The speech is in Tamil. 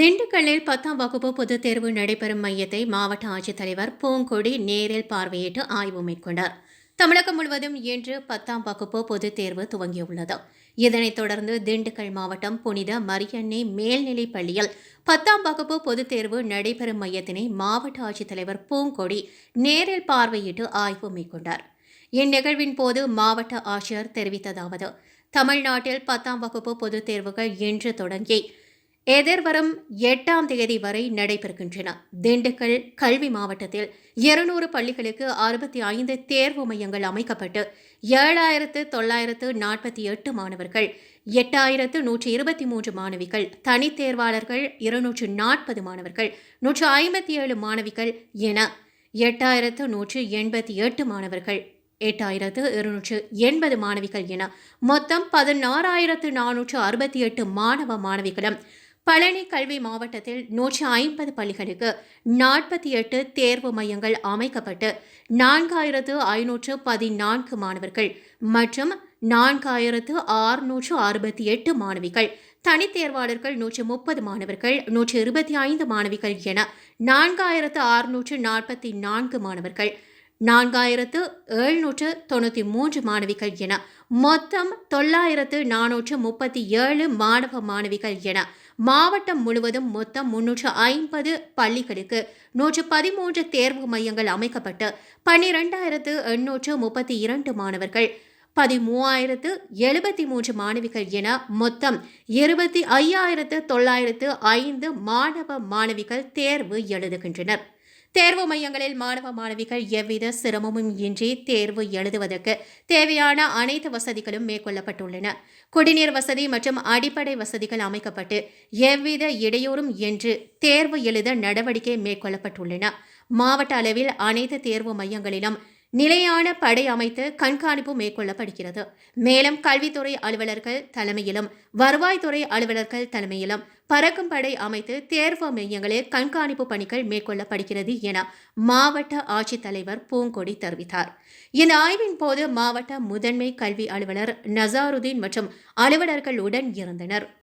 திண்டுக்கல்லில் பத்தாம் வகுப்பு பொதுத் தேர்வு நடைபெறும் மையத்தை மாவட்ட ஆட்சித்தலைவர் பூங்கொடி நேரில் பார்வையிட்டு ஆய்வு மேற்கொண்டார். தமிழகம் முழுவதும் இன்று பத்தாம் வகுப்பு பொதுத் தேர்வு துவங்கியுள்ளது. இதனைத் தொடர்ந்து திண்டுக்கல் மாவட்டம் புனித மரியன்னை மேல்நிலைப் பள்ளியில் பத்தாம் வகுப்பு பொதுத் தேர்வு நடைபெறும் மையத்தினை மாவட்ட ஆட்சித்தலைவர் பூங்கொடி நேரில் பார்வையிட்டு ஆய்வு மேற்கொண்டார். இந்நிகழ்வின் போது மாவட்ட ஆட்சியர் தெரிவித்ததாவது தமிழ்நாட்டில் பத்தாம் வகுப்பு பொதுத் தேர்வுகள் இன்று தொடங்கி எதிர்வரும் எட்டாம் தேதி வரை நடைபெறுகின்றன. திண்டுக்கல் கல்வி மாவட்டத்தில் இருநூறு பள்ளிகளுக்கு அறுபத்தி ஐந்து தேர்வு மையங்கள் அமைக்கப்பட்டு ஏழாயிரத்து தொள்ளாயிரத்து நாற்பத்தி எட்டு மாணவர்கள் எட்டாயிரத்து நூற்றி இருபத்தி மூன்று மாணவிகள் தனித்தேர்வாளர்கள் இருநூற்று நாற்பது மாணவர்கள் நூற்று ஐம்பத்தி ஏழு மாணவிகள் என எட்டாயிரத்து நூற்று எண்பத்தி எட்டு மாணவர்கள் எட்டாயிரத்து இருநூற்று எண்பது மாணவிகள் என மொத்தம் பதினாறாயிரத்து நானூற்று அறுபத்தி எட்டு மாணவ மாணவிகளும் பழனி கல்வி மாவட்டத்தில் நூற்றி ஐம்பது பள்ளிகளுக்கு நாற்பத்தி எட்டு தேர்வு மையங்கள் அமைக்கப்பட்டு நான்காயிரத்து ஐநூற்று பதினான்கு மாணவர்கள் மற்றும் நான்காயிரத்து ஆறுநூற்று அறுபத்தி எட்டு மாணவிகள். தனித்தேர்வாளர்கள் நூற்றி முப்பது மாணவர்கள் நூற்றி இருபத்தி ஐந்து மாணவிகள் என நான்காயிரத்து அறுநூற்று நாற்பத்தி நான்கு மாணவர்கள். நான்காயிரத்து எழுநூற்று தொண்ணூற்றி மூன்று மாணவிகள் என மொத்தம் தொள்ளாயிரத்து நானூற்று முப்பத்தி ஏழு மாணவ மாணவிகள் என மாவட்டம் முழுவதும் மொத்தம் முன்னூற்று ஐம்பது பள்ளிகளுக்கு நூற்று பதிமூன்று தேர்வு மையங்கள் அமைக்கப்பட்டு பன்னிரெண்டாயிரத்து எண்ணூற்று முப்பத்தி இரண்டு மாணவர்கள் பதிமூவாயிரத்து எழுபத்தி மூன்று மாணவிகள் என மொத்தம் இருபத்தி ஐயாயிரத்து தொள்ளாயிரத்து ஐந்து மாணவ மாணவிகள் தேர்வு எழுதுகின்றனர். தேர்வு மையங்களில் மாணவ மாணவிகள் எவ்வித சிரமமும் இன்றி தேர்வு எழுதுவதற்கு தேவையான அனைத்து வசதிகளும் மேற்கொள்ளப்பட்டுள்ளன. குடிநீர் வசதி மற்றும் அடிப்படை வசதிகள் அமைக்கப்பட்டு எவ்வித இடையூறும் என்று தேர்வு எழுத நடவடிக்கை மேற்கொள்ளப்பட்டுள்ளன. மாவட்ட அளவில் அனைத்து தேர்வு மையங்களிலும் நிலையான படை அமைத்து கண்காணிப்பு மேற்கொள்ளப்படுகிறது. மேலும் கல்வித்துறை அலுவலர்கள் தலைமையிலும் வருவாய்த்துறை அலுவலர்கள் தலைமையிலும் பறக்கும் படை அமைத்து தேர்வு மையங்களில் கண்காணிப்பு பணிகள் மேற்கொள்ளப்படுகிறது என மாவட்ட ஆட்சித்தலைவர் பூங்கொடி தெரிவித்தார். இந்த ஆய்வின் போது மாவட்ட முதன்மை கல்வி அலுவலர் நசாருதீன் மற்றும் அலுவலர்கள் உடன் இருந்தனர்.